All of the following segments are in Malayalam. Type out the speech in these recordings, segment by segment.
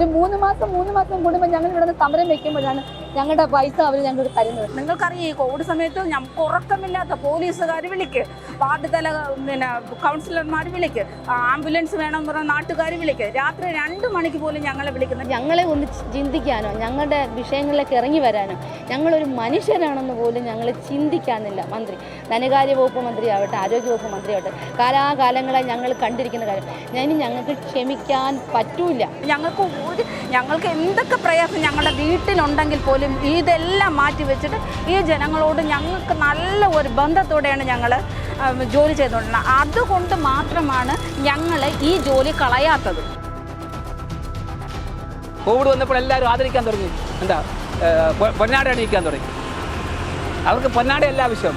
ഒരു മൂന്ന് മാസം മൂന്ന് മാസം കൂടുമ്പോൾ ഞങ്ങൾ ഇവിടെ നിന്ന് സമരം വെക്കുമ്പോഴാണ് ഞങ്ങളുടെ പൈസ അവർ ഞങ്ങൾക്ക് തരുന്നത്. നിങ്ങൾക്കറിയാം ഈ കോവിഡ് സമയത്ത് ഞങ്ങൾക്ക് ഉറക്കമില്ലാത്ത പോലീസുകാർ വിളിക്ക്. വാർഡ് തല പിന്നെ കൗൺസിലർമാർ വിളിക്ക്. ആംബുലൻസ് വേണം പറഞ്ഞ നാട്ടുകാർ വിളിക്ക്. രാത്രി രണ്ട് മണിക്ക് പോലും ഞങ്ങളെ വിളിക്കുന്നത് ഞങ്ങളെ ഒന്ന് ചിന്തിക്കാനോ ഞങ്ങളുടെ വിഷയങ്ങളിലേക്ക് ഇറങ്ങി വരാനോ ഞങ്ങളൊരു മനുഷ്യരാണെന്ന് പോലും ഞങ്ങൾ ചിന്തിക്കാനില്ല. മന്ത്രി ധനകാര്യ വകുപ്പ് മന്ത്രിയാവട്ടെ ആരോഗ്യ വകുപ്പ് മന്ത്രിയാവട്ടെ കാലാകാലങ്ങളായി ഞങ്ങൾ കണ്ടിരിക്കുന്ന കാര്യം. ഞാൻ ഞങ്ങൾക്ക് ക്ഷമിക്കാൻ പറ്റൂല ഞങ്ങൾക്ക് ഒരു ഞങ്ങൾക്ക് എന്തൊക്കെ പ്രയാസം ഞങ്ങളുടെ വീട്ടിലുണ്ടെങ്കിൽ പോലും ഇതെല്ലാം മാറ്റി വെച്ചിട്ട് ഈ ജനങ്ങളോട് ഞങ്ങൾക്ക് നല്ല ഒരു ബന്ധത്തോടെയാണ് ഞങ്ങൾ ജോലി ചെയ്തുകൊണ്ടിരുന്നത്. അതുകൊണ്ട് മാത്രമാണ് ഞങ്ങൾ ഈ ജോലി കളയാത്തത്. കോവിഡ് വന്നപ്പോൾ എല്ലാവരും ആദരിക്കാൻ തുടങ്ങി. എന്താ പൊന്നാട അണിയിക്കാൻ തുടങ്ങി. അവർക്ക് പൊന്നാടയല്ല ആവശ്യം.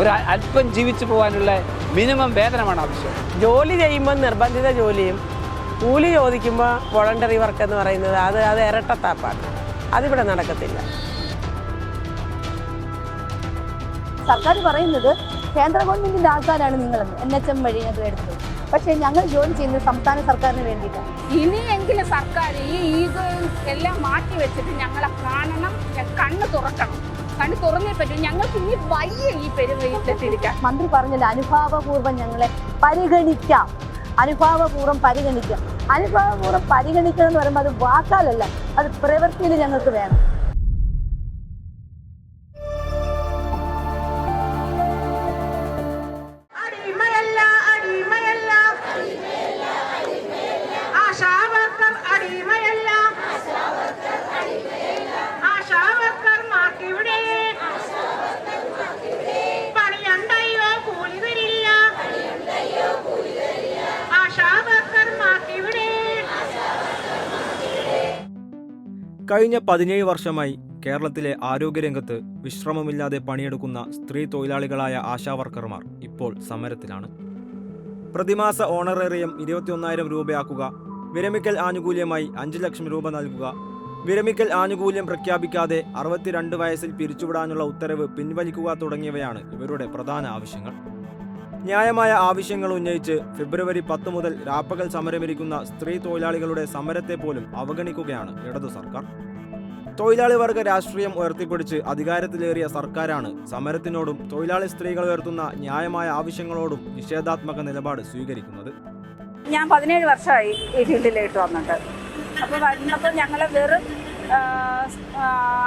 ഒരു അല്പം ജീവിച്ചു പോകാനുള്ള മിനിമം വേതനമാണ് ആവശ്യം. ജോലി ചെയ്യുമ്പോൾ നിർബന്ധിത ജോലിയും കൂലി ചോദിക്കുമ്പോൾ വോളണ്ടറി വർക്ക് എന്ന് പറയുന്നത് അത് അത് ഇരട്ടത്താപ്പാണ്. അതിവിടെ നടക്കത്തില്ല. സർക്കാർ പറയുന്നത് കേന്ദ്ര ഗവൺമെന്റിന്റെ ആൾക്കാരാണ് നിങ്ങളെന്ന്. എൻ എച്ച് എം വഴി അത് എടുത്തത്. പക്ഷേ ഞങ്ങൾ ജോലി ചെയ്യുന്നത് സംസ്ഥാന സർക്കാരിന് വേണ്ടിയിട്ടാണ്. ഇനിയെങ്കിലും സർക്കാർ ഈ ഈഗോ എല്ലാം മാറ്റി വെച്ചിട്ട് ഞങ്ങളെ കാണണം കണ്ണ് തുറക്കണം. കണ്ണ് തുറന്നേ പറ്റും. ഞങ്ങൾക്ക് ഇനി വയ്യ ഈ പെരുവയിലെത്തിരിക്കാൻ മന്ത്രി പറഞ്ഞില്ല അനുഭാവപൂർവം ഞങ്ങളെ പരിഗണിക്കാം. അനുഭാവപൂർവം പരിഗണിക്കാം. അനുഭാവപൂർവം പരിഗണിക്കണം എന്ന് പറയുമ്പോൾ അത് വാക്കാലല്ല അത് പ്രവൃത്തിയിൽ ഞങ്ങൾക്ക് വേണം. കഴിഞ്ഞ പതിനേഴ് വർഷമായി കേരളത്തിലെ ആരോഗ്യരംഗത്ത് വിശ്രമമില്ലാതെ പണിയെടുക്കുന്ന സ്ത്രീ തൊഴിലാളികളായ ആശാവർക്കർമാർ ഇപ്പോൾ സമരത്തിലാണ്. പ്രതിമാസ ഓണറേറിയം ഇരുപത്തിയൊന്നായിരം രൂപയാക്കുക വിരമിക്കൽ ആനുകൂല്യമായി അഞ്ച് ലക്ഷം രൂപ നൽകുക വിരമിക്കൽ ആനുകൂല്യം പ്രഖ്യാപിക്കാതെ അറുപത്തിരണ്ട് വയസ്സിൽ പിരിച്ചുവിടാനുള്ള ഉത്തരവ് പിൻവലിക്കുക തുടങ്ങിയവയാണ് ഇവരുടെ പ്രധാന ആവശ്യങ്ങൾ. ന്യായമായ ആവശ്യങ്ങൾ ഉന്നയിച്ച് ഫെബ്രുവരി പത്ത് മുതൽ രാപ്പകൽ സമരമിരിക്കുന്ന സ്ത്രീ തൊഴിലാളികളുടെ സമരത്തെ പോലും അവഗണിക്കുകയാണ് ഇടതു സർക്കാർ. തൊഴിലാളി വർഗ രാഷ്ട്രീയം ഉയർത്തിപ്പിടിച്ച് അധികാരത്തിലേറിയ സർക്കാരാണ് സമരത്തിനോടും തൊഴിലാളി സ്ത്രീകൾ ഉയർത്തുന്ന ന്യായമായ ആവശ്യങ്ങളോടും നിഷേധാത്മക നിലപാട് സ്വീകരിക്കുന്നത്. ഞാൻ പതിനേഴ് വർഷമായി ഈ ഫീൽഡിലേക്ക് വന്നിട്ട്. അപ്പോൾ വന്നപ്പോൾ ഞങ്ങൾ വെറും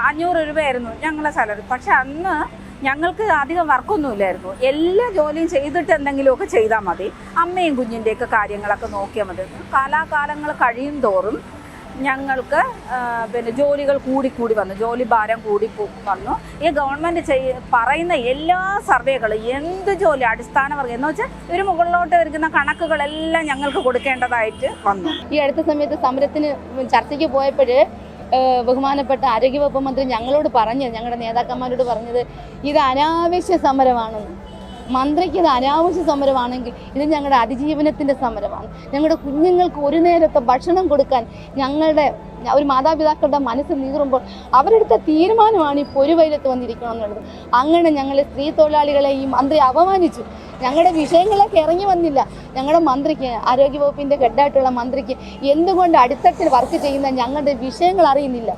അഞ്ഞൂറ് രൂപയായിരുന്നു ഞങ്ങളെ സാലറി പക്ഷെ അന്ന് ഞങ്ങൾക്ക് അധികം വർക്കൊന്നുമില്ലായിരുന്നു. എല്ലാ ജോലിയും ചെയ്തിട്ട് എന്തെങ്കിലുമൊക്കെ ചെയ്താൽ മതി. അമ്മയും കുഞ്ഞിന്റെയൊക്കെ കാര്യങ്ങളൊക്കെ നോക്കിയാൽ മതി. കാലാകാലങ്ങൾ കഴിയും തോറും ഞങ്ങൾക്ക് പിന്നെ ജോലികൾ കൂടിക്കൂടി വന്നു. ജോലി ഭാരം കൂടി വന്നു. ഈ ഗവൺമെന്റ് ചെയ് പറയുന്ന എല്ലാ സർവേകളും എന്ത് ജോലി അടിസ്ഥാന വർഗം എന്ന് വെച്ചാൽ ഒരു മുകളിലോട്ട് വരുന്ന കണക്കുകളെല്ലാം ഞങ്ങൾക്ക് കൊടുക്കേണ്ടതായിട്ട് വന്നു. ഈ അടുത്ത സമയത്ത് സമരത്തിന് ചർച്ചയ്ക്ക് പോയപ്പോൾ ബഹുമാനപ്പെട്ട ആരോഗ്യവകുപ്പ് മന്ത്രി ഞങ്ങളോട് പറഞ്ഞത് ഞങ്ങളുടെ നേതാക്കന്മാരോട് പറഞ്ഞത് ഇത് അനാവശ്യ സമരമാണെന്ന്. മന്ത്രിക്ക് ഇത് അനാവശ്യ സമരമാണെങ്കിൽ ഇത് ഞങ്ങളുടെ അതിജീവനത്തിന്റെ സമരമാണ്. ഞങ്ങളുടെ കുഞ്ഞുങ്ങൾക്ക് ഒരു നേരത്തെ ഭക്ഷണം കൊടുക്കാൻ ഞങ്ങളുടെ ഒരു മാതാപിതാക്കളുടെ മനസ്സ് നീറുമ്പോൾ അവരെടുത്ത തീരുമാനമാണ് ഈ പൊരുവയിലത്ത് വന്നിരിക്കണം എന്നുള്ളത്. അങ്ങനെ ഞങ്ങൾ സ്ത്രീ തൊഴിലാളികളെ ഈ മന്ത്രി അപമാനിച്ചു. ഞങ്ങളുടെ വിഷയങ്ങളൊക്കെ ഇറങ്ങി വന്നില്ല. ഞങ്ങളുടെ മന്ത്രിക്ക് ആരോഗ്യവകുപ്പിന്റെ ഹെഡായിട്ടുള്ള മന്ത്രിക്ക് എന്തുകൊണ്ട് അടിത്തട്ടിൽ വർക്ക് ചെയ്യുന്ന ഞങ്ങളുടെ വിഷയങ്ങൾ അറിയുന്നില്ല.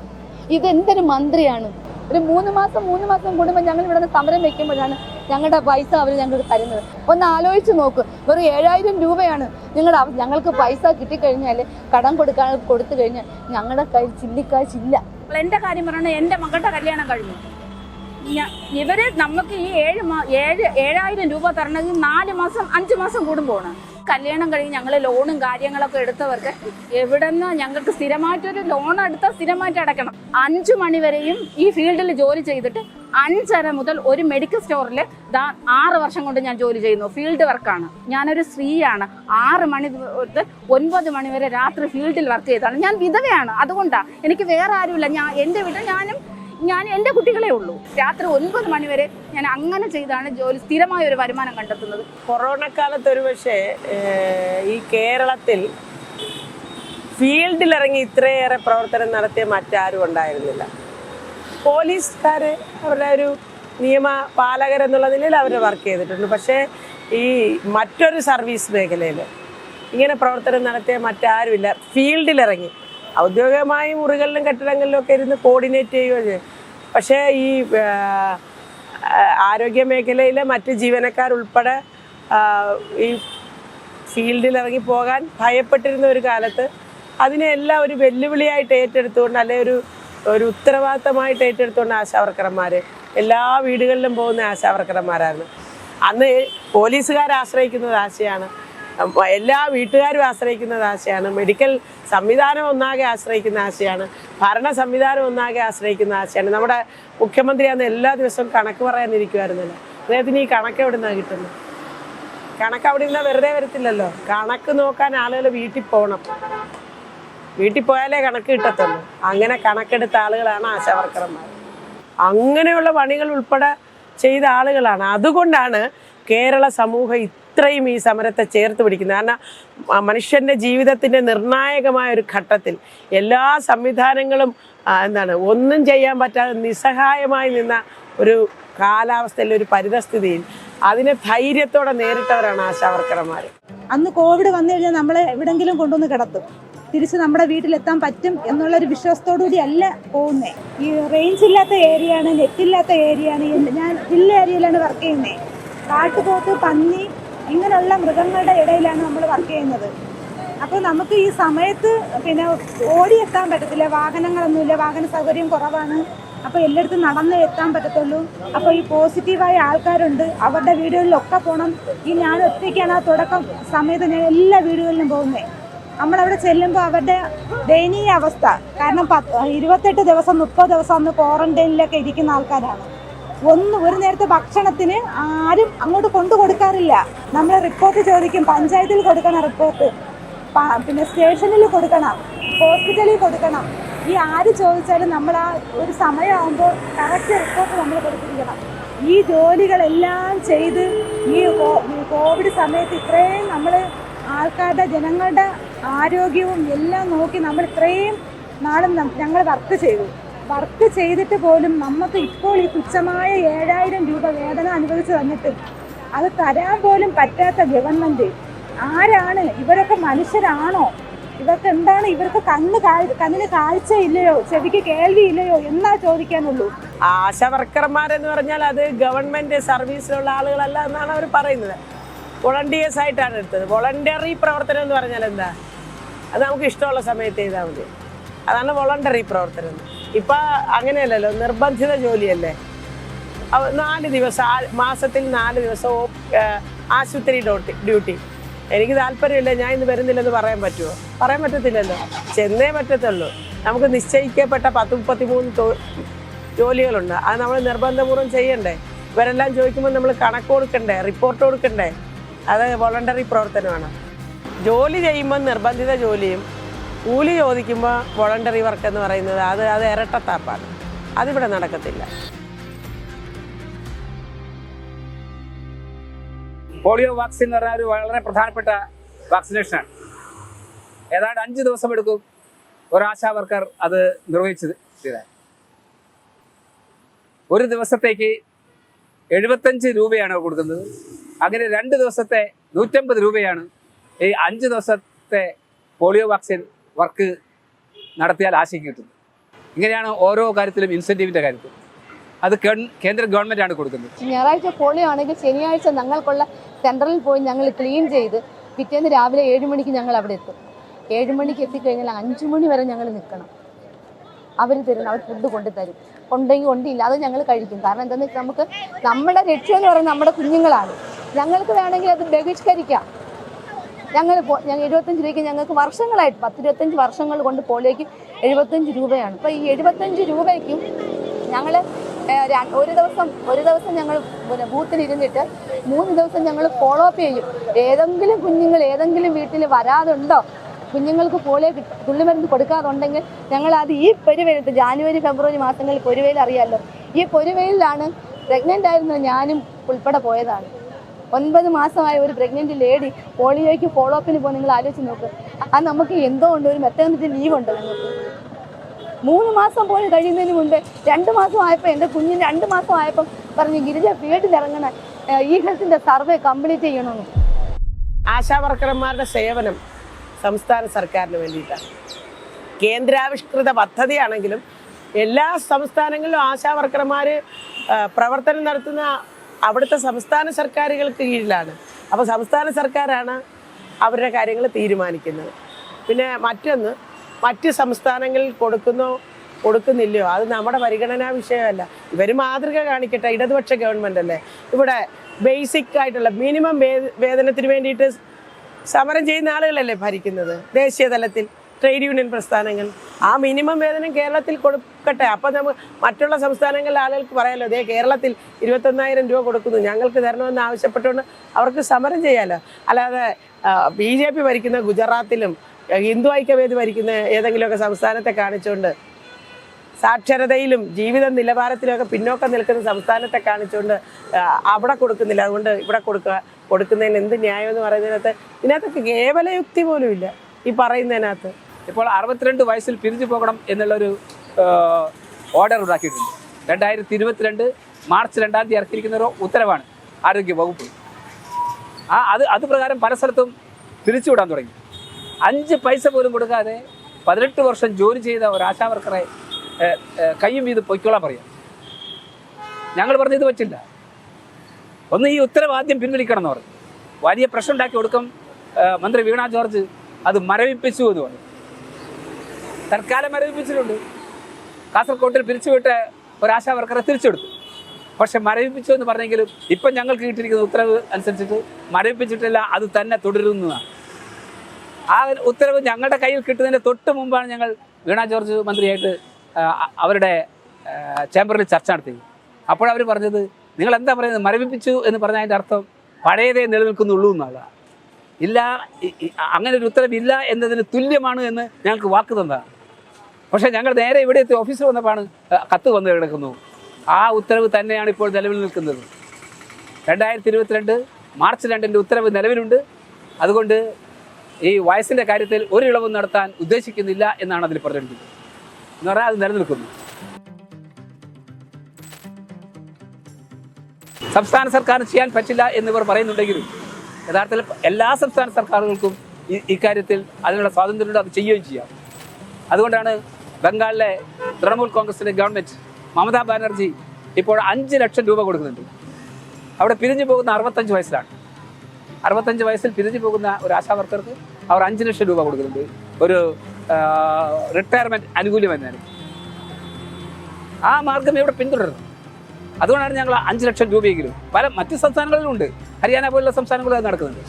ഇതെന്തൊരു മന്ത്രിയാണ്? ഒരു മൂന്ന് മാസം മൂന്ന് മാസം കൂടുമ്പോൾ ഞങ്ങൾ ഇവിടെ സമരം വെക്കുമ്പോഴാണ് ഞങ്ങളുടെ പൈസ അവർ ഞങ്ങൾക്ക് തരുന്നത്. ഒന്ന് ആലോചിച്ച് നോക്ക്. വെറും ഏഴായിരം രൂപയാണ് നിങ്ങളുടെ ഞങ്ങൾക്ക് പൈസ കിട്ടിക്കഴിഞ്ഞാൽ കടം കൊടുക്കാൻ കൊടുത്തു കഴിഞ്ഞാൽ ഞങ്ങളുടെ കയ്യിൽ ചില്ലിക്കാശില്ല. എന്റെ കാര്യം പറയണ എന്റെ മകളുടെ കല്യാണം കഴിഞ്ഞു. ഇവർ നമുക്ക് ഈ ഏഴ് ഏഴ് ഏഴായിരം രൂപ തരണത് നാല് മാസം അഞ്ച് മാസം കൂടുമ്പോഴാണ്. കല്യാണം കഴിഞ്ഞ് ഞങ്ങൾ ലോണും കാര്യങ്ങളൊക്കെ എടുത്തവർക്ക് എവിടെന്ന് ഞങ്ങൾക്ക് സ്ഥിരമായിട്ടൊരു ലോൺ എടുത്താൽ സ്ഥിരമായിട്ട് അടയ്ക്കണം. അഞ്ചു മണിവരെയും ഈ ഫീൽഡിൽ ജോലി ചെയ്തിട്ട് അഞ്ചര മുതൽ ഒരു മെഡിക്കൽ സ്റ്റോറിൽ ദാ ആറ് വർഷം കൊണ്ട് ഞാൻ ജോലി ചെയ്യുന്നു. ഫീൽഡ് വർക്കാണ് ഞാനൊരു സ്ത്രീയാണ്. ആറ് മണി തൊട്ട് ഒൻപത് മണി വരെ രാത്രി ഫീൽഡിൽ വർക്ക് ചെയ്താണ്. ഞാൻ വിധവയാണ്. അതുകൊണ്ടാണ് എനിക്ക് വേറെ ആരുമില്ല. ഞാൻ എന്റെ വീട്ടിൽ ഞാനും ഞാൻ എന്റെ കുട്ടികളെ ഉള്ളൂ. രാത്രി ഒൻപത് മണിവരെ ഞാൻ അങ്ങനെ ചെയ്താണ് ജോലി സ്ഥിരമായ ഒരു വരുമാനം കണ്ടെത്തുന്നത്. കൊറോണ കാലത്ത് ഒരുപക്ഷെ പക്ഷേ ഈ കേരളത്തിൽ ഫീൽഡിലിറങ്ങി ഇത്രയേറെ പ്രവർത്തനം നടത്തിയ മറ്റാരും ഉണ്ടായിരുന്നില്ല. പോലീസുകാർ അവരുടെ ഒരു നിയമ പാലകരെന്നുള്ള നിലയിൽ അവർ വർക്ക് ചെയ്തിട്ടുണ്ട്. പക്ഷേ ഈ മറ്റൊരു സർവീസ് മേഖലയിൽ ഇങ്ങനെ പ്രവർത്തനം നടത്തിയ മറ്റാരുമില്ല. ഫീൽഡിലിറങ്ങി ഔദ്യോഗികമായി മുറികളിലും കെട്ടിടങ്ങളിലും ഒക്കെ ഇരുന്ന് കോർഡിനേറ്റ് ചെയ്യും. പക്ഷേ ഈ ആരോഗ്യ മേഖലയിലെ മറ്റ് ജീവനക്കാരുൾപ്പെടെ ഈ ഫീൽഡിൽ ഇറങ്ങി പോകാൻ ഭയപ്പെട്ടിരുന്ന ഒരു കാലത്ത് അതിനെല്ലാം ഒരു വെല്ലുവിളിയായിട്ട് ഏറ്റെടുത്തുകൊണ്ട് അല്ലെ ഒരു ഒരു ഉത്തരവാദിത്തമായിട്ട് ഏറ്റെടുത്തുകൊണ്ട് ആശാവർക്കർമാർ എല്ലാ വീടുകളിലും പോകുന്ന ആശാവർക്കർമാരായിരുന്നു അന്ന് പോലീസുകാരെ ആശ്രയിക്കുന്നത് ആശയാണ്. എല്ലാ വീട്ടുകാരും ആശ്രയിക്കുന്നത് ആശയാണ്. മെഡിക്കൽ സംവിധാനം ഒന്നാകെ ആശ്രയിക്കുന്ന ആശയാണ്. ഭരണ സംവിധാനം ഒന്നാകെ ആശ്രയിക്കുന്ന ആശയാണ്. നമ്മുടെ മുഖ്യമന്ത്രി അന്ന് എല്ലാ ദിവസവും കണക്ക് പറയാനിരിക്കുമായിരുന്നല്ലോ അദ്ദേഹത്തിന് ഈ കണക്ക് എവിടെ നിന്നാണ് കിട്ടുന്നത് കണക്ക് അവിടെ നിന്നാൽ വെറുതെ വരത്തില്ലല്ലോ. കണക്ക് നോക്കാൻ ആളുകൾ വീട്ടിൽ പോകണം വീട്ടിൽ പോയാലേ കണക്ക് കിട്ടത്തുള്ളൂ. അങ്ങനെ കണക്കെടുത്ത ആളുകളാണ് ആശാവർക്കർമാർ അങ്ങനെയുള്ള പണികൾ ഉൾപ്പെടെ ചെയ്ത ആളുകളാണ്. അതുകൊണ്ടാണ് കേരള സമൂഹം ഇത്രയും ഈ സമരത്തെ ചേർത്ത് പിടിക്കുന്നത് കാരണം മനുഷ്യന്റെ ജീവിതത്തിന്റെ നിർണായകമായ ഒരു ഘട്ടത്തിൽ എല്ലാ സംവിധാനങ്ങളും എന്താണ് ഒന്നും ചെയ്യാൻ പറ്റാതെ നിസ്സഹായമായി നിന്ന ഒരു കാലാവസ്ഥയിൽ ഒരു പരിതസ്ഥിതിയിൽ അതിനെ ധൈര്യത്തോടെ നേരിട്ടവരാണ് ആശാവർക്കർമാർ. അന്ന് കോവിഡ് വന്നു കഴിഞ്ഞാൽ നമ്മളെ എവിടെങ്കിലും കൊണ്ടുവന്ന് കിടത്തും. തിരിച്ച് നമ്മുടെ വീട്ടിലെത്താൻ പറ്റും എന്നുള്ളൊരു വിശ്വാസത്തോടുകൂടി വിശ്വാസത്തോടു അല്ല പോകുന്നേ. ഈ റേഞ്ച് ഇല്ലാത്ത ഏരിയ ആണ് നെറ്റില്ലാത്ത ഏരിയ ആണ്. ഞാൻ ഹിൽ ഏരിയയിലാണ് വർക്ക് ചെയ്യുന്നത് കാട്ടുപോത്ത് പന്നി ഇങ്ങനെയുള്ള മൃഗങ്ങളുടെ ഇടയിലാണ് നമ്മൾ വർക്ക് ചെയ്യുന്നത്. അപ്പോൾ നമുക്ക് ഈ സമയത്ത് പിന്നെ ഓടിയെത്താൻ പറ്റത്തില്ല. വാഹനങ്ങളൊന്നുമില്ല. വാഹന സൗകര്യം കുറവാണ്. അപ്പോൾ എല്ലായിടത്തും നടന്നേ എത്താൻ പറ്റത്തുള്ളൂ. അപ്പോൾ ഈ പോസിറ്റീവായ ആൾക്കാരുണ്ട്. അവരുടെ വീടുകളിലൊക്കെ പോകണം ഈ ഞാൻ ഒറ്റയ്ക്കാണ് ആ തുടക്കം സമയത്ത് ഞാൻ എല്ലാ വീടുകളിലും പോകുന്നത് നമ്മളവിടെ ചെല്ലുമ്പോൾ അവരുടെ ദയനീയ അവസ്ഥ. കാരണം പത്ത് ഇരുപത്തെട്ട് ദിവസം മുപ്പത് ദിവസം അന്ന് ക്വാറന്റൈനിലൊക്കെ ഇരിക്കുന്ന ആൾക്കാരാണ്. ഒന്ന് ഒരു നേരത്തെ ഭക്ഷണത്തിന് ആരും അങ്ങോട്ട് കൊണ്ടു കൊടുക്കാറില്ല. നമ്മൾ റിപ്പോർട്ട് ചോദിക്കും പഞ്ചായത്തിൽ കൊടുക്കണം റിപ്പോർട്ട് പിന്നെ സ്റ്റേഷനിൽ കൊടുക്കണം ഹോസ്പിറ്റലിൽ കൊടുക്കണം. ഈ ആര് ചോദിച്ചാലും നമ്മൾ ആ ഒരു സമയമാകുമ്പോൾ കറക്റ്റ് റിപ്പോർട്ട് നമ്മൾ കൊടുത്തിരിക്കണം. ഈ ജോലികളെല്ലാം ചെയ്ത് ഈ കോവിഡ് സമയത്ത് ഇത്രയും നമ്മൾ ആൾക്കാരുടെ ജനങ്ങളുടെ ആരോഗ്യവും എല്ലാം നോക്കി നമ്മൾ ഇത്രയും നാളും ഞങ്ങൾ വർക്ക് ചെയ്തു. വർക്ക് ചെയ്തിട്ട് പോലും നമുക്ക് ഇപ്പോൾ ഈ തുച്ഛമായ ഏഴായിരം രൂപ വേതനം അനുവദിച്ച് തന്നിട്ട് അത് തരാൻ പോലും പറ്റാത്ത ഗവൺമെന്റ് ആരാണ്? ഇവരൊക്കെ മനുഷ്യരാണോ? ഇവർക്ക് എന്താണ്? ഇവർക്ക് കണ്ണ് കണ്ണിന് കാഴ്ച ഇല്ലയോ ചെവിക്ക് കേൾവി ഇല്ലയോ എന്നാ ചോദിക്കാനുള്ളൂ. ആശ വർക്കർമാരെന്ന് പറഞ്ഞാൽ അത് ഗവൺമെന്റ് സർവീസിലുള്ള ആളുകളല്ല എന്നാണ് അവർ പറയുന്നത്. വോളണ്ടിയേഴ്സ് ആയിട്ടാണ് എടുത്തത്. വോളണ്ടറി പ്രവർത്തനം എന്ന് പറഞ്ഞാൽ എന്താ? അത് നമുക്ക് ഇഷ്ടമുള്ള സമയത്ത് ചെയ്താൽ മതി. അതാണ് വോളണ്ടറി പ്രവർത്തനം. ഇപ്പം അങ്ങനെയല്ലല്ലോ നിർബന്ധിത ജോലിയല്ലേ? നാല് ദിവസം മാസത്തിൽ നാല് ദിവസം ആശുപത്രി ഡ്യൂട്ടി എനിക്ക് താല്പര്യമില്ല ഞാൻ ഇന്ന് വരുന്നില്ലെന്ന് പറയാൻ പറ്റുമോ പറയാൻ പറ്റത്തില്ലല്ലോ. ചെന്നേ പറ്റത്തുള്ളൂ. നമുക്ക് നിശ്ചയിക്കപ്പെട്ട പത്ത് മുപ്പത്തി മൂന്ന് ജോലികളുണ്ട്. അത് നമ്മൾ നിർബന്ധപൂർവം ചെയ്യണ്ടേ? ഇവരെല്ലാം ചോദിക്കുമ്പോൾ നമ്മൾ കണക്ക് കൊടുക്കണ്ടേ? റിപ്പോർട്ട് കൊടുക്കണ്ടേ? അത് വോളണ്ടറി പ്രവർത്തനമാണ്. ജോലി ചെയ്യുമ്പോൾ നിർബന്ധിത ജോലിയും കൂലി ചോദിക്കുമ്പോൾ വോളണ്ടറി വർക്ക് എന്ന് പറയുന്നത് അത് അത് ഇരട്ടത്താപ്പാണ്. അതിവിടെ നടക്കത്തില്ല. പോളിയോ വാക്സിൻ എന്ന് പറഞ്ഞാൽ ഒരു വളരെ പ്രധാനപ്പെട്ട വാക്സിനേഷനാണ് ഏതാണ്ട് അഞ്ച് ദിവസം എടുക്കും ഒരാശാ വർക്കർ അത് നിർവഹിച്ചത്. ചെയ്താൽ ഒരു ദിവസത്തേക്ക് എഴുപത്തഞ്ച് രൂപയാണ് കൊടുക്കുന്നത്. അങ്ങനെ രണ്ട് ദിവസത്തെ നൂറ്റമ്പത് രൂപയാണ് ഈ അഞ്ച് ദിവസത്തെ പോളിയോ വാക്സിൻ വർക്ക് നടത്തിയാൽ ആശയ്ക്ക് കിട്ടുന്നത് ഇങ്ങനെയാണ് ഓരോ കാര്യത്തിലും ഇൻസെന്റീവിന്റെ കാര്യത്തിൽ. അത് കേന്ദ്ര ഗവൺമെന്റാണ് കൊടുക്കുന്നത്. ഞായറാഴ്ച പോളിയോ ആണെങ്കിൽ ശനിയാഴ്ച ഞങ്ങൾക്കുള്ള സെന്ററിൽ പോയി ഞങ്ങൾ ക്ലീൻ ചെയ്ത് പിറ്റേന്ന് രാവിലെ ഏഴ് മണിക്ക് ഞങ്ങൾ അവിടെ എത്തും. ഏഴ് മണിക്ക് എത്തിക്കഴിഞ്ഞാൽ അഞ്ച് മണി വരെ ഞങ്ങൾ നിൽക്കണം. അവർ തരുന്ന അവർ ഫുഡ് കൊണ്ടു തരും. ഉണ്ടെങ്കിൽ ഉണ്ടില്ല അത് ഞങ്ങൾ കഴിക്കും. കാരണം എന്താണെന്ന് വെച്ചാൽ നമുക്ക് നമ്മുടെ രക്ഷ എന്ന് പറയുന്നത് നമ്മുടെ കുഞ്ഞുങ്ങളാണ്. ഞങ്ങൾക്ക് വേണമെങ്കിൽ അത് ബഹിഷ്കരിക്കാം. ഞങ്ങൾ ഞങ്ങൾ എഴുപത്തഞ്ച് രൂപയ്ക്ക് ഞങ്ങൾക്ക് വർഷങ്ങളായിട്ട് പത്തിരുപത്തഞ്ച് വർഷങ്ങൾ കൊണ്ട് പോളിയോയ്ക്ക് എഴുപത്തഞ്ച് രൂപയാണ്. അപ്പോൾ ഈ എഴുപത്തഞ്ച് രൂപയ്ക്കും ഞങ്ങൾ ഒരു ദിവസം ഒരു ദിവസം ഞങ്ങൾ പിന്നെ ബൂത്തിലിരുന്നിട്ട് മൂന്ന് ദിവസം ഞങ്ങൾ ഫോളോ അപ്പ് ചെയ്യും. ഏതെങ്കിലും കുഞ്ഞുങ്ങൾ ഏതെങ്കിലും വീട്ടിൽ വരാതുണ്ടോ? കുഞ്ഞുങ്ങൾക്ക് പോളിയോ തുള്ളിമരുന്ന് കൊടുക്കാതുണ്ടെങ്കിൽ ഞങ്ങൾ അത് ഈ പൊരുവെയിലത്ത് ജാനുവരി ഫെബ്രുവരി മാസങ്ങളിൽ പൊരുവെയിൽ അറിയാമല്ലോ ഈ പൊരുവേലിലാണ് പ്രഗ്നന്റ് ആയിരുന്ന ഞാനും ഉൾപ്പെടെ പോയതാണ്. ഒൻപത് മാസമായ ഒരു പ്രഗ്നന്റ് ലേഡി പോളിയോയ്ക്ക് ഫോളോ അപ്പിന് പോകും നിങ്ങൾ ആലോചിച്ച് നോക്ക്. അത് നമുക്ക് എന്തോ ഉണ്ട്. ഒരു മെറ്റേണിറ്റി ലീവ് ഉണ്ട് നിങ്ങൾക്ക്. മൂന്ന് മാസം പോലും കഴിയുന്നതിന് മുൻപേ രണ്ട് മാസം ആയപ്പോൾ എന്റെ കുഞ്ഞിന് രണ്ട് മാസം ആയപ്പോൾ പറഞ്ഞു ഗിരിജ ഫീൽഡിലിറങ്ങണ ഈ ഹെൽത്തിന്റെ സർവേ കംപ്ലീറ്റ് ചെയ്യണമെന്ന്. ആശാ വർക്കർമാരുടെ സേവനം സംസ്ഥാന സർക്കാരിന് വേണ്ടിയിട്ടാണ്. കേന്ദ്രാവിഷ്കൃത പദ്ധതിയാണെങ്കിലും എല്ലാ സംസ്ഥാനങ്ങളിലും ആശാ വർക്കർമാർ പ്രവർത്തനം നടത്തുന്ന അവിടുത്തെ സംസ്ഥാന സർക്കാരുകൾക്ക് കീഴിലാണ്. അപ്പോൾ സംസ്ഥാന സർക്കാരാണ് അവരുടെ കാര്യങ്ങൾ തീരുമാനിക്കുന്നത്. പിന്നെ മറ്റൊന്ന് മറ്റ് സംസ്ഥാനങ്ങളിൽ കൊടുക്കുന്നോ കൊടുക്കുന്നില്ലയോ? അത് നമ്മുടെ പരിഗണനാ വിഷയമല്ല. ഇവർ മാതൃക കാണിക്കട്ടെ. ഇടതുപക്ഷ ഗവൺമെന്റ് അല്ലേ? ഇവിടെ ബേസിക് ആയിട്ടുള്ള മിനിമം വേതനത്തിന് വേണ്ടിയിട്ട് സമരം ചെയ്യുന്ന ആളുകളല്ലേ ഭരിക്കുന്നത്? ദേശീയ തലത്തിൽ. ട്രേഡ് യൂണിയൻ പ്രസ്ഥാനങ്ങൾ. ആ മിനിമം വേതനം കേരളത്തിൽ കൊടുക്കട്ടെ. അപ്പം നമുക്ക് മറ്റുള്ള സംസ്ഥാനങ്ങളിലെ ആളുകൾക്ക് പറയാലോ അതേ കേരളത്തിൽ ഇരുപത്തൊന്നായിരം രൂപ കൊടുക്കുന്നു. ഞങ്ങൾക്ക് തരണമെന്ന് ആവശ്യപ്പെട്ടുകൊണ്ട് അവർക്ക് സമരം ചെയ്യാലോ? അല്ലാതെ ബി ജെ പി ഭരിക്കുന്ന ഗുജറാത്തിലും ഹിന്ദു ഐക്യവേദി ഭരിക്കുന്ന ഏതെങ്കിലുമൊക്കെ സംസ്ഥാനത്തെ കാണിച്ചുകൊണ്ട് സാക്ഷരതയിലും ജീവിത നിലവാരത്തിലുമൊക്കെ പിന്നോക്കം നിൽക്കുന്ന സംസ്ഥാനത്തെ കാണിച്ചുകൊണ്ട് അവിടെ കൊടുക്കുന്നില്ല. അതുകൊണ്ട് ഇവിടെ കൊടുക്കുക കൊടുക്കുന്നതിന് എന്ത് ന്യായം എന്ന് പറയുന്നതിനകത്ത് ഇതിനകത്തൊക്കെ കേവല യുക്തി പോലും ഇല്ല ഈ പറയുന്നതിനകത്ത്. ഇപ്പോൾ അറുപത്തിരണ്ട് വയസ്സിൽ പിരിഞ്ഞു പോകണം എന്നുള്ളൊരു ഓർഡർ ഉണ്ടാക്കിയിട്ടുണ്ട്. രണ്ടായിരത്തി ഇരുപത്തിരണ്ട് മാർച്ച് രണ്ടാം തീയതി ഇറക്കിയിരിക്കുന്ന ഒരു ഉത്തരവാണ് ആരോഗ്യ വകുപ്പ്. ആ അത് അത് പ്രകാരം പല സ്ഥലത്തും പിരിച്ചുവിടാൻ തുടങ്ങി. അഞ്ച് പൈസ പോലും കൊടുക്കാതെ പതിനെട്ട് വർഷം ജോലി ചെയ്ത ഒരു ആശാ വർക്കറെ ഏഹ്, ഏഹ്, കയ്യും ഇത് പൊയ്ക്കോളാൻ പറയാം. ഞങ്ങൾ പറഞ്ഞത് പറ്റില്ല. ഒന്ന് ഈ ഉത്തരവാദ്യം പിൻവലിക്കണം എന്ന് പറഞ്ഞു. വലിയ പ്രശ്നം ഉണ്ടാക്കി കൊടുക്കും മന്ത്രി വീണ ജോർജ് അത് മരവിപ്പിച്ചു എന്ന് പറഞ്ഞു. തൽക്കാലം മരവിപ്പിച്ചിട്ടുണ്ട്. കാസർകോട്ടിൽ പിരിച്ചുവിട്ട ഒരു ആശാ വർക്കറെ തിരിച്ചെടുത്തു. പക്ഷെ മരവിപ്പിച്ചു എന്ന് പറഞ്ഞെങ്കിലും ഇപ്പം ഞങ്ങൾക്ക് കിട്ടിയിരിക്കുന്ന ഉത്തരവ് അനുസരിച്ചിട്ട് മരവിപ്പിച്ചിട്ടില്ല അത് തന്നെ തുടരുന്നതാണ്. ആ ഉത്തരവ് ഞങ്ങളുടെ കയ്യിൽ കിട്ടുന്നതിന് തൊട്ട് മുമ്പാണ് ഞങ്ങൾ വീണ ജോർജ് മന്ത്രിയായിട്ട് അവരുടെ ചേംബറിൽ ചർച്ച നടത്തിയത് അപ്പോഴവർ പറഞ്ഞത് നിങ്ങൾ എന്താ പറയുന്നത്? മരവിപ്പിച്ചു എന്ന് പറഞ്ഞതിന്റെ അർത്ഥം പഴയതേ നിലനിൽക്കുന്നുള്ളൂ എന്നുള്ള ഇല്ല അങ്ങനെ ഒരു ഉത്തരവില്ല എന്നതിന് തുല്യമാണ് എന്ന് ഞങ്ങൾക്ക് വാക്ക് തന്നതാണ്. പക്ഷേ ഞങ്ങൾ നേരെ ഇവിടെ എത്തി ഓഫീസിൽ വന്നപ്പോഴാണ് കത്ത് വന്ന് കിടക്കുന്നു. ആ ഉത്തരവ് തന്നെയാണ് ഇപ്പോൾ നിലവിൽ നിൽക്കുന്നത്. രണ്ടായിരത്തി ഇരുപത്തിരണ്ട് മാർച്ച് രണ്ടിന്റെ ഉത്തരവ് നിലവിലുണ്ട്. അതുകൊണ്ട് ഈ വയസ്സിന്റെ കാര്യത്തിൽ ഒരു ഇളവും നടത്താൻ ഉദ്ദേശിക്കുന്നില്ല എന്നാണ് അതിൽ പറഞ്ഞിരിക്കുന്നത്. എന്ന് പറഞ്ഞാൽ അത് നിലനിൽക്കുന്നു. സംസ്ഥാന സർക്കാർ ചെയ്യാൻ പറ്റില്ല എന്നിവർ പറയുന്നുണ്ടെങ്കിലും യഥാർത്ഥത്തിൽ എല്ലാ സംസ്ഥാന സർക്കാരുകൾക്കും ഈ ഇക്കാര്യത്തിൽ അതിനുള്ള സ്വാതന്ത്ര്യമുണ്ട് അത് ചെയ്യുകയും ചെയ്യാം. അതുകൊണ്ടാണ് ബംഗാളിലെ തൃണമൂൽ കോൺഗ്രസിന്റെ ഗവൺമെന്റ് മമതാ ബാനർജി ഇപ്പോൾ അഞ്ച് ലക്ഷം രൂപ കൊടുക്കുന്നുണ്ട്. അവിടെ പിരിഞ്ഞു പോകുന്ന അറുപത്തഞ്ച് വയസ്സിലാണ്. അറുപത്തഞ്ച് വയസ്സിൽ പിരിഞ്ഞു പോകുന്ന ഒരു ആശാവർക്കർക്ക് അവർ അഞ്ച് ലക്ഷം രൂപ കൊടുക്കുന്നുണ്ട്. ഒരു റിട്ടയർമെന്റ് അനുകൂല്യം എന്നാണ്. ആ മാർഗം ഇവിടെ പിന്തുടരുന്നു. അതുകൊണ്ടാണ് ഞങ്ങൾ അഞ്ച് ലക്ഷം രൂപയെങ്കിലും പല മറ്റ് സംസ്ഥാനങ്ങളിലും ഉണ്ട്. ഹരിയാന പോലുള്ള സംസ്ഥാനങ്ങളും അത് നടക്കുന്നുണ്ട്.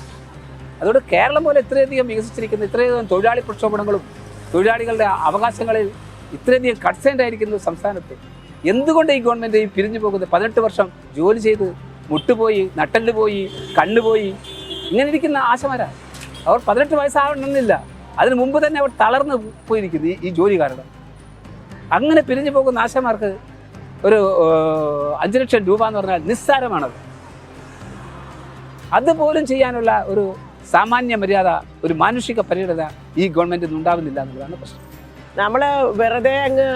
അതുകൊണ്ട് കേരളം പോലെ ഇത്രയധികം വികസിച്ചിരിക്കുന്ന ഇത്രയധികം തൊഴിലാളി പ്രക്ഷോഭങ്ങളും തൊഴിലാളികളുടെ അവകാശങ്ങളിൽ ഇത്രയധികം കൺസേൺഡ് ആയിരിക്കുന്നു സംസ്ഥാനത്ത്. എന്തുകൊണ്ട് ഈ ഗവൺമെന്റ് ഈ പിരിഞ്ഞു പോകുന്നത് പതിനെട്ട് വർഷം ജോലി ചെയ്ത് മുട്ടുപോയി നട്ടൽ പോയി കണ്ണുപോയി ഇങ്ങനെ ഇരിക്കുന്ന ആശമാരാ. അവർ പതിനെട്ട് വയസ്സാവണമെന്നില്ല അതിന് മുമ്പ് തന്നെ അവർ തളർന്ന് പോയിരിക്കുന്നു ഈ- ജോലി കാരണം. അങ്ങനെ പിരിഞ്ഞു പോകുന്ന ആശമാർക്ക് ഒരു അഞ്ച് ലക്ഷം രൂപ എന്ന് പറഞ്ഞാൽ നിസ്സാരമാണത്. അതുപോലും ചെയ്യാനുള്ള ഒരു സാമാന്യ മര്യാദ ഒരു മാനുഷിക പരിഗണന ഈ ഗവൺമെന്റിന് ഉണ്ടാവുന്നില്ല എന്നുള്ളതാണ് പ്രശ്നം. നമ്മൾ വെറുതെ അങ്ങ്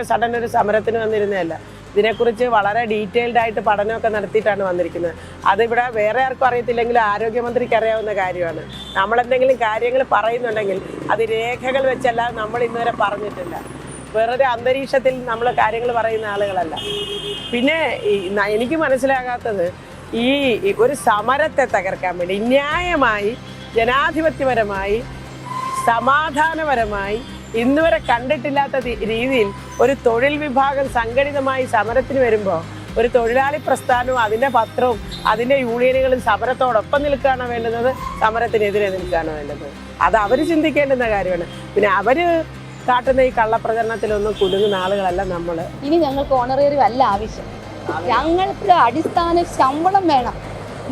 എ സഡൻ ഒരു സമരത്തിന് വന്നിരുന്നതല്ല. ഇതിനെക്കുറിച്ച് വളരെ ഡീറ്റെയിൽഡ് ആയിട്ട് പഠനമൊക്കെ നടത്തിയിട്ടാണ് വന്നിരിക്കുന്നത്. അതിവിടെ വേറെ ആർക്കും അറിയത്തില്ലെങ്കിലും ആരോഗ്യമന്ത്രിക്ക് അറിയാവുന്ന കാര്യമാണ്. നമ്മളെന്തെങ്കിലും കാര്യങ്ങൾ പറയുന്നുണ്ടെങ്കിൽ അത് രേഖകൾ വെച്ചല്ല നമ്മൾ ഇന്നുവരെ പറഞ്ഞിട്ടില്ല. വെറുതെ അന്തരീക്ഷത്തിൽ നമ്മൾ കാര്യങ്ങൾ പറയുന്ന ആളുകളല്ല. പിന്നെ എനിക്ക് മനസ്സിലാകാത്തത് ഈ ഒരു സമരത്തെ തകർക്കാൻ വേണ്ടി ന്യായമായി ജനാധിപത്യപരമായി സമാധാനപരമായി ഇന്നുവരെ കണ്ടിട്ടില്ലാത്ത രീതിയിൽ ഒരു തൊഴിൽ വിഭാഗം സംഘടിതമായി സമരത്തിന് വരുമ്പോൾ ഒരു തൊഴിലാളി പ്രസ്ഥാനവും അതിന്റെ പത്രവും അതിന്റെ യൂണിയനുകളും സമരത്തോടൊപ്പം നിൽക്കുകയാണോ വേണ്ടുന്നത് സമരത്തിനെതിരെ നിൽക്കുകയാണോ വേണ്ടത്? അത് അവർ ചിന്തിക്കേണ്ടുന്ന കാര്യമാണ്. പിന്നെ അവർ കാട്ടുന്ന ഈ കള്ളപ്രചരണത്തിലൊന്നും കുലുങ്ങുന്ന ആളുകളല്ല നമ്മൾ ഇനി ഞങ്ങൾക്ക് ഓണറേറിയം അല്ല ആവശ്യം. ഞങ്ങൾക്ക് അടിസ്ഥാന ശമ്പളം വേണം.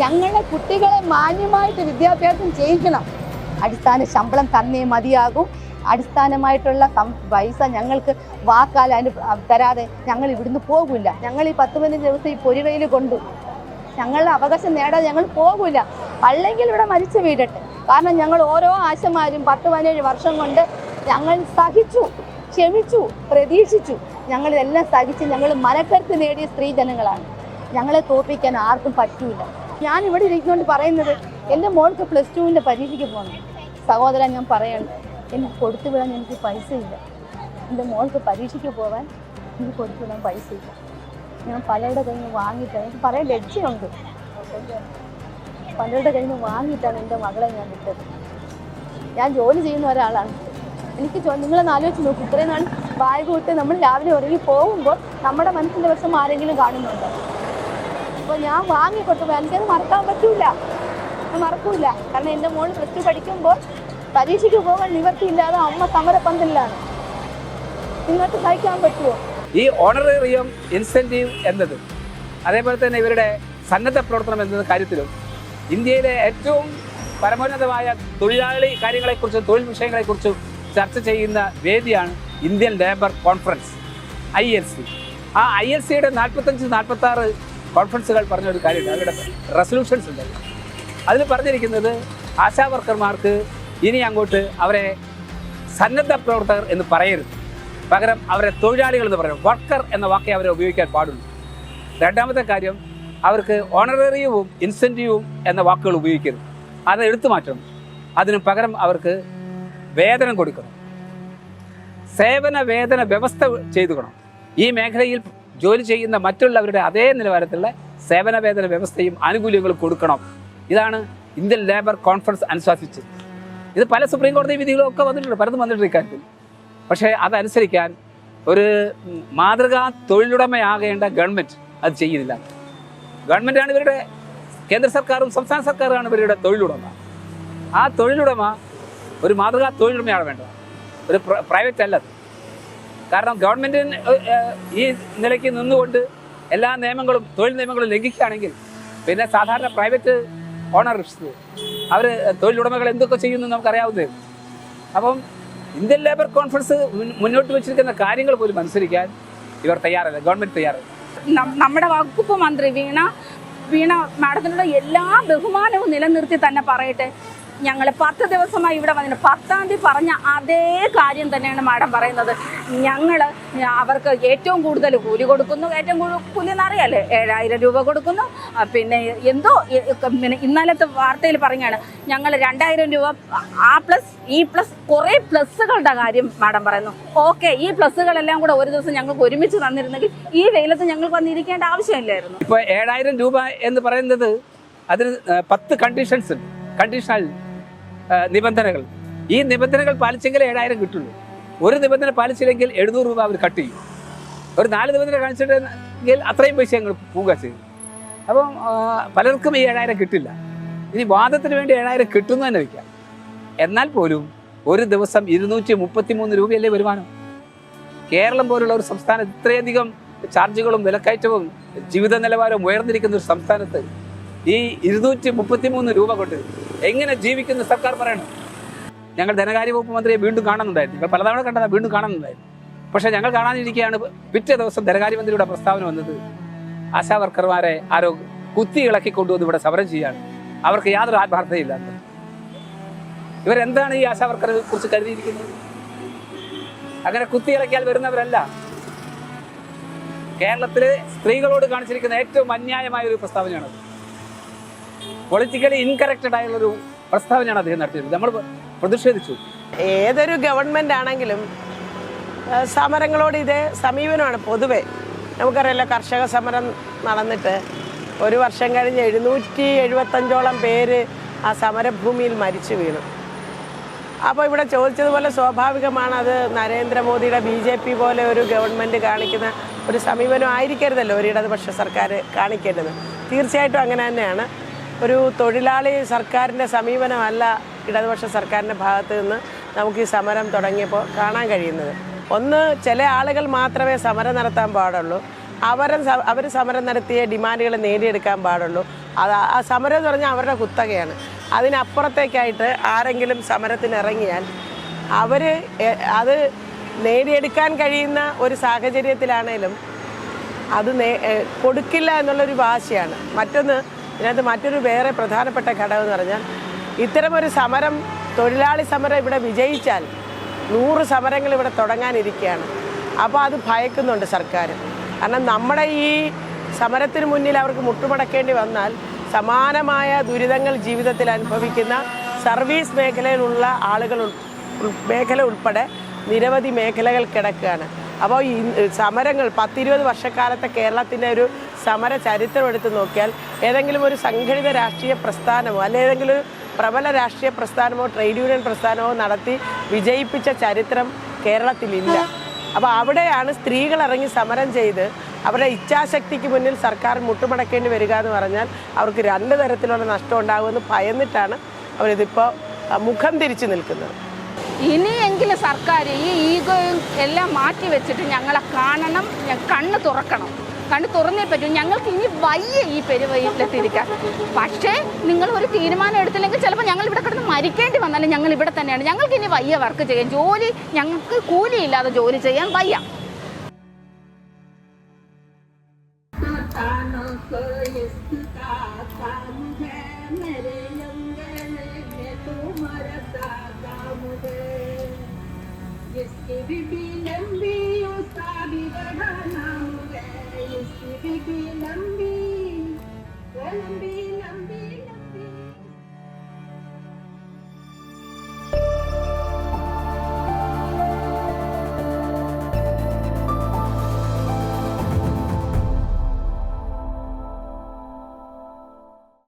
ഞങ്ങളുടെ കുട്ടികളെ മാന്യമായിട്ട് വിദ്യാഭ്യാസം ചെയ്യിക്കണം. അടിസ്ഥാന ശമ്പളം തന്നേ മതിയാകും. അടിസ്ഥാനമായിട്ടുള്ള പൈസ ഞങ്ങൾക്ക് വാക്കാൽ അനു തരാതെ ഞങ്ങൾ ഇവിടുന്ന് പോകില്ല ഞങ്ങൾ ഈ പത്ത് പതിനഞ്ച് ദിവസം ഈ പൊരുവയിൽ കൊണ്ടു. ഞങ്ങളുടെ അവകാശം നേടാതെ ഞങ്ങൾ പോകില്ല അല്ലെങ്കിൽ ഇവിടെ മരിച്ചു വീടട്ടെ. കാരണം ഞങ്ങൾ ഓരോ ആശമാരും പത്ത് പതിനേഴ് വർഷം കൊണ്ട് ഞങ്ങൾ സഹിച്ചു ക്ഷമിച്ചു പ്രതീക്ഷിച്ചു. ഞങ്ങൾ ഇതെല്ലാം സഹിച്ച് ഞങ്ങൾ മനക്കരുത്ത് നേടിയ സ്ത്രീ ജനങ്ങളാണ്. ഞങ്ങളെ തോപ്പിക്കാൻ ആർക്കും പറ്റൂല. ഞാൻ ഇവിടെ ഇരിക്കുന്നുകൊണ്ട് പറയുന്നത് എന്റെ മോൾക്ക് പ്ലസ് ടുവിന്റെ പരീക്ഷയ്ക്ക് പോകണം സഹോദരൻ ഞാൻ പറയണം എനിക്ക് കൊടുത്തു വിടാൻ എനിക്ക് പൈസ ഇല്ല എന്റെ മോൾക്ക് പരീക്ഷയ്ക്ക് പോകാൻ എനിക്ക് കൊടുത്തു വിടാൻ പൈസ ഇല്ല ഞാൻ പലരുടെ കയ്യിൽ നിന്ന് വാങ്ങിയിട്ടാണ് എനിക്ക് പറയാൻ ലജ്ജയുണ്ട്. പലരുടെ കയ്യിൽ നിന്ന് വാങ്ങിയിട്ടാണ് എന്റെ മകളെ ഞാൻ വിട്ടത്. ഞാൻ ജോലി ചെയ്യുന്ന ഒരാളാണ്. എനിക്ക് നിങ്ങളൊന്ന് ആലോചിച്ച് നോക്കും. ഇത്രയും നാൾ ബാഗ് വിട്ട് നമ്മൾ രാവിലെ ഉറങ്ങി പോകുമ്പോൾ നമ്മുടെ മനസ്സിന്റെ വശം ആരെങ്കിലും കാണുന്നുണ്ട്? അപ്പോൾ ഞാൻ വാങ്ങി കൊടുത്തപ്പോൾ എനിക്കത് മറക്കാൻ പറ്റില്ല മറക്കൂല. കാരണം എന്റെ മോൾ പ്ലസ് ടു പഠിക്കുമ്പോൾ പരീക്ഷയ്ക്ക് പോകാൻ നിവർത്തിയില്ലാതെ അമ്മ സമരപ്പന്തലിലാണ് നിങ്ങൾക്ക് സഹിക്കാൻ പറ്റുമോ? ഈ ഓണറേറിയം ഇൻസെന്റീവ് എന്നത് അതേപോലെ തന്നെ ഇവരുടെ സന്നദ്ധ പ്രവർത്തനം എന്ന കാര്യത്തിലും ഇന്ത്യയിലെ ഏറ്റവും പരമോന്നതമായ തൊഴിലാളി കാര്യങ്ങളെക്കുറിച്ചും തൊഴിൽ വിഷയങ്ങളെക്കുറിച്ചും ചർച്ച ചെയ്യുന്ന വേദിയാണ് Indian labour conference I L C ആ ഐ എൽ സിയുടെ നാൽപ്പത്തഞ്ച് നാൽപ്പത്തി ആറ് കോൺഫറൻസുകൾ പറഞ്ഞ ഒരു കാര്യമുണ്ട്. അവരുടെ റെസൊല്യൂഷൻസ് ഉണ്ട്. അതിൽ പറഞ്ഞിരിക്കുന്നത് ആശാ വർക്കർമാർക്ക് ഇനി അങ്ങോട്ട് അവരെ സന്നദ്ധ പ്രവർത്തകർ എന്ന് പറയരുത്. പകരം അവരെ തൊഴിലാളികൾ എന്ന് പറയും വർക്കർ എന്ന വാക്കേ അവരെ ഉപയോഗിക്കാൻ പാടുള്ളൂ. രണ്ടാമത്തെ കാര്യം അവർക്ക് ഓണറേറിയവും ഇൻസെന്റീവും എന്ന വാക്കുകൾ ഉപയോഗിക്കരുത്. അത് എടുത്തു മാറ്റണം. അതിന് പകരം അവർക്ക് വേതനം കൊടുക്കണം. സേവന വേതന വ്യവസ്ഥ ചെയ്തുക്കണം ഈ മേഖലയിൽ ജോലി ചെയ്യുന്ന മറ്റുള്ളവരുടെ അതേ നിലവാരത്തിലുള്ള സേവന വേതന വ്യവസ്ഥയും ആനുകൂല്യങ്ങളും കൊടുക്കണം. ഇതാണ് ഇന്ത്യൻ ലേബർ കോൺഫറൻസ് അനുശാസിച്ചത്. ഇത് പല സുപ്രീം കോടതി വിധികളും ഒക്കെ വന്നിട്ടുണ്ട് പലതും വന്നിട്ടുണ്ട് ഇക്കാര്യത്തിൽ പക്ഷേ അതനുസരിക്കാൻ ഒരു മാതൃകാ തൊഴിലുടമയാകേണ്ട ഗവൺമെന്റ് അത് ചെയ്യുന്നില്ല. ഗവൺമെന്റാണ് ഇവരുടെ കേന്ദ്ര സർക്കാരും സംസ്ഥാന സർക്കാരാണ് ഇവരുടെ തൊഴിലുടമ. ആ തൊഴിലുടമ ഒരു മാതൃകാ തൊഴിലുടമയാണ് വേണ്ടത്. ഒരു പ്രൈവറ്റ് അല്ലത് കാരണം ഗവൺമെന്റിന് ഈ നിലയ്ക്ക് നിന്നുകൊണ്ട് എല്ലാ നിയമങ്ങളും തൊഴിൽ നിയമങ്ങളും ലംഘിക്കുകയാണെങ്കിൽ പിന്നെ സാധാരണ പ്രൈവറ്റ് ഓണർഷിപ്പ് അവർ തൊഴിലുടമകൾ എന്തൊക്കെ ചെയ്യുന്നു നമുക്കറിയാവുന്നതേ ഉള്ളൂ. അപ്പം ഇന്ത്യൻ ലേബർ കോൺഫറൻസ് മുന്നോട്ട് വെച്ചിരിക്കുന്ന കാര്യങ്ങൾ പോലും അനുസരിക്കാൻ ഇവർ തയ്യാറല്ല ഗവൺമെന്റ് തയ്യാറല്ല. നമ്മുടെ വകുപ്പ് മന്ത്രി വീണ വീണ മാഡത്തിനോട് എല്ലാ ബഹുമാനവും നിലനിർത്തി തന്നെ പറയട്ടെ. ഞങ്ങൾ പത്ത് ദിവസമായി ഇവിടെ വന്നിട്ട് പത്താം തീയതി പറഞ്ഞ അതേ കാര്യം തന്നെയാണ് മാഡം പറയുന്നത്. ഞങ്ങൾ അവർക്ക് ഏറ്റവും കൂടുതൽ കൂലി കൊടുക്കുന്നു ഏറ്റവും കൂടുതൽ കൂലി എന്നറിയാലേ ഏഴായിരം രൂപ കൊടുക്കുന്നു. പിന്നെ എന്തോ പിന്നെ ഇന്നലത്തെ വാർത്തയിൽ പറഞ്ഞാണ് ഞങ്ങൾ രണ്ടായിരം രൂപ ആ പ്ലസ് ഈ പ്ലസ് കുറേ പ്ലസ്സുകളുടെ കാര്യം മാഡം പറയുന്നു. ഓക്കെ ഈ പ്ലസ്സുകളെല്ലാം കൂടെ ഒരു ദിവസം ഞങ്ങൾക്ക് ഒരുമിച്ച് തന്നിരുന്നെങ്കിൽ ഈ വെയിലത്ത് ഞങ്ങൾ വന്നിരിക്കേണ്ട ആവശ്യമില്ലായിരുന്നു. ഇപ്പോൾ ഏഴായിരം രൂപ എന്ന് പറയുന്നത് അതിന് പത്ത് കണ്ടീഷൻസ് ഉണ്ട്. കണ്ടീഷണൽ നിബന്ധനകൾ. ഈ നിബന്ധനകൾ പാലിച്ചെങ്കിൽ ഏഴായിരം കിട്ടുള്ളൂ. ഒരു നിബന്ധന പാലിച്ചില്ലെങ്കിൽ എഴുന്നൂറ് രൂപ അവർ കട്ട് ചെയ്യും. ഒരു നാല് നിബന്ധന കാണിച്ചിട്ടുണ്ടെങ്കിൽ അത്രയും പൈസ ഞങ്ങൾ പോവുക ചെയ്യും. അപ്പം പലർക്കും ഈ ഏഴായിരം കിട്ടില്ല. ഇനി വാദത്തിന് വേണ്ടി ഏഴായിരം കിട്ടുന്നു തന്നെ വയ്ക്കാം. എന്നാൽ പോലും ഒരു ദിവസം ഇരുന്നൂറ്റി മുപ്പത്തി മൂന്ന് രൂപയല്ലേ വരുമാനം? കേരളം പോലുള്ള ഒരു സംസ്ഥാനം ഇത്രയധികം ചാർജുകളും വിലക്കയറ്റവും ജീവിത നിലവാരവും ഉയർന്നിരിക്കുന്ന ഒരു സംസ്ഥാനത്ത് ഈ ഇരുന്നൂറ്റി മുപ്പത്തി മൂന്ന് രൂപ കൊണ്ട് എങ്ങനെ ജീവിക്കുന്ന സർക്കാർ പറയണം? ഞങ്ങൾ ധനകാര്യ വകുപ്പ് മന്ത്രിയെ വീണ്ടും കാണുന്നുണ്ടായിരുന്നു. ഞങ്ങൾ പലതവണ കണ്ടതാ വീണ്ടും കാണുന്നുണ്ടായിരുന്നു. പക്ഷേ ഞങ്ങൾ കാണാനിരിക്കുകയാണ് പിറ്റേ ദിവസം ധനകാര്യമന്ത്രിയുടെ പ്രസ്താവന വന്നത്. ആശാ വർക്കർമാരെ ആരോ കുത്തി ഇളക്കി കൊണ്ടുവന്ന് ഇവിടെ സമരം ചെയ്യാണ് അവർക്ക് യാതൊരു ആത്മാർത്ഥതയില്ല. ഇവരെന്താണ് ഈ ആശാ വർക്കറെ കുറിച്ച് കരുതിയിരിക്കുന്നത്? അങ്ങനെ കുത്തി ഇളക്കിയാൽ വരുന്നവരല്ല. കേരളത്തിലെ സ്ത്രീകളോട് കാണിച്ചിരിക്കുന്ന ഏറ്റവും അന്യായമായ ഒരു പ്രസ്താവനയാണത്. പൊളിറ്റിക്കലി ഇൻകറക്റ്റഡ് ആയുള്ള ഒരു പ്രസ്താവനയാണ് അദ്ദേഹം നടത്തിയത് നമ്മൾ പ്രതിഷേധിച്ചു. ഏതൊരു ഗവൺമെന്റ് ആണെങ്കിലും സമരങ്ങളോട് ഇതേ സമീപനമാണ് പൊതുവെ. നമുക്കറിയാലോ കർഷക സമരം നടന്നിട്ട് ഒരു വർഷം കഴിഞ്ഞ് എഴുന്നൂറ്റി എഴുപത്തഞ്ചോളം പേര് ആ സമരഭൂമിയിൽ മരിച്ചു വീണു. അപ്പോൾ ഇവിടെ ചോദിച്ചതുപോലെ സ്വാഭാവികമാണ് അത് നരേന്ദ്രമോദിയുടെ ബി ജെ പി പോലെ ഒരു ഗവൺമെന്റ് കാണിക്കുന്ന ഒരു സമീപനം ആയിരിക്കരുതല്ലോ ഒരു ഇടതുപക്ഷ സർക്കാർ കാണിക്കേണ്ടത്. തീർച്ചയായിട്ടും അങ്ങനെ തന്നെയാണ്. ഒരു തൊഴിലാളി സർക്കാരിന്റെ സമീപനമല്ല ഇടതുപക്ഷ സർക്കാരിന്റെ ഭാഗത്ത് നിന്ന് നമുക്ക് ഈ സമരം തുടങ്ങിയപ്പോൾ കാണാൻ കഴിയുന്നത്. ഒന്ന് ചില ആളുകൾ മാത്രമേ സമരം നടത്താൻ പാടുള്ളൂ. അവരെ അവർ സമരം നടത്തിയ ഡിമാൻഡുകൾ നേടിയെടുക്കാൻ പാടുള്ളൂ. അത് ആ സമരം എന്ന് പറഞ്ഞാൽ അവരുടെ കുത്തകയാണ്. അതിനപ്പുറത്തേക്കായിട്ട് ആരെങ്കിലും സമരത്തിന് ഇറങ്ങിയാൽ അവർ അത് നേടിയെടുക്കാൻ കഴിയുന്ന ഒരു സാഹചര്യത്തിലാണേലും അത് കൊടുക്കില്ല എന്നുള്ളൊരു വാശിയാണ്. മറ്റൊന്ന് ഇതിനകത്ത് മറ്റൊരു വേറെ പ്രധാനപ്പെട്ട ഘടകം എന്ന് പറഞ്ഞാൽ ഇത്തരമൊരു സമരം തൊഴിലാളി സമരം ഇവിടെ വിജയിച്ചാൽ നൂറ് സമരങ്ങൾ ഇവിടെ തുടങ്ങാനിരിക്കുകയാണ്. അപ്പോൾ അത് ഭയക്കുന്നുണ്ട് സർക്കാർ. കാരണം നമ്മുടെ ഈ സമരത്തിന് മുന്നിൽ അവർക്ക് മുട്ടുമടക്കേണ്ടി വന്നാൽ സമാനമായ ദുരിതങ്ങൾ ജീവിതത്തിൽ അനുഭവിക്കുന്ന സർവീസ് മേഖലയിലുള്ള ആളുകൾ മേഖല ഉൾപ്പെടെ നിരവധി മേഖലകൾ കിടക്കുകയാണ്. അപ്പോൾ ഈ സമരങ്ങൾ പത്തിരുപത് വർഷക്കാലത്തെ കേരളത്തിന്റെ ഒരു സമര ചരിത്രം എടുത്ത് നോക്കിയാൽ ഏതെങ്കിലും ഒരു സംഘടിത രാഷ്ട്രീയ പ്രസ്ഥാനമോ അല്ലെങ്കിൽ ഏതെങ്കിലും ഒരു പ്രബല രാഷ്ട്രീയ പ്രസ്ഥാനമോ ട്രേഡ് യൂണിയൻ പ്രസ്ഥാനമോ നടത്തി വിജയിപ്പിച്ച ചരിത്രം കേരളത്തിലില്ല. അപ്പോൾ അവിടെയാണ് സ്ത്രീകൾ ഇറങ്ങി സമരം ചെയ്ത് അവരുടെ ഇച്ഛാശക്തിക്ക് മുന്നിൽ സർക്കാർ മുട്ടുമടക്കേണ്ടി വരിക എന്ന് പറഞ്ഞാൽ അവർക്ക് രണ്ട് തരത്തിലുള്ള നഷ്ടം ഉണ്ടാകുമെന്ന് ഭയന്നിട്ടാണ് അവരിതിപ്പോൾ മുഖം തിരിച്ചു നിൽക്കുന്നത്. ഇനിയെങ്കിലും സർക്കാർ ഈ ഈഗോയും എല്ലാം മാറ്റി വെച്ചിട്ട് ഞങ്ങളെ കാണണം കണ്ണ് തുറക്കണം. കണ്ട് തുറന്നേ പറ്റും. ഞങ്ങൾക്ക് ഇനി വയ്യ ഈ പെരുവയിലെത്തിയിരിക്കാം പക്ഷേ നിങ്ങൾ ഒരു തീരുമാനം എടുത്തില്ലെങ്കിൽ ചിലപ്പോൾ ഞങ്ങൾ ഇവിടെ കിടന്ന് മരിക്കേണ്ടി വന്നാലും ഞങ്ങൾ ഇവിടെ തന്നെയാണ്. ഞങ്ങൾക്ക് ഇനി വയ്യ വർക്ക് ചെയ്യാം ജോലി ഞങ്ങൾക്ക് കൂലിയില്ലാതെ ജോലി ചെയ്യാൻ വയ്യ. Lambie, Lambie.